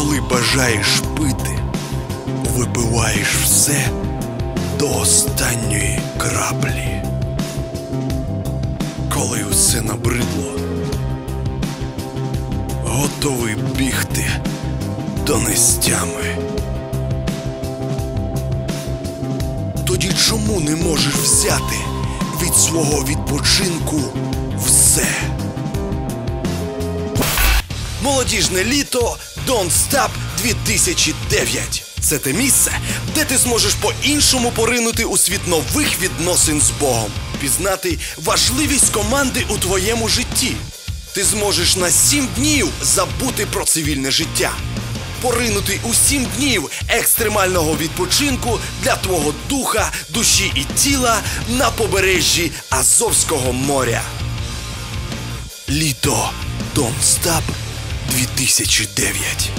Коли бажаєш пити, випиваєш все до останньої краплі. Коли усе набридло, готовий бігти до нестями. Тоді чому не можеш взяти від свого відпочинку Молодіжне літо Don't Stop 2009. Це те місце, де ти зможеш по-іншому поринути у світ нових відносин з Богом, пізнати важливість команди у твоєму житті. Ти зможеш на сім днів забути про цивільне життя, поринути у сім днів екстремального відпочинку для твого духа, душі і тіла на побережжі Азовського моря. Літо Don't Stop 2009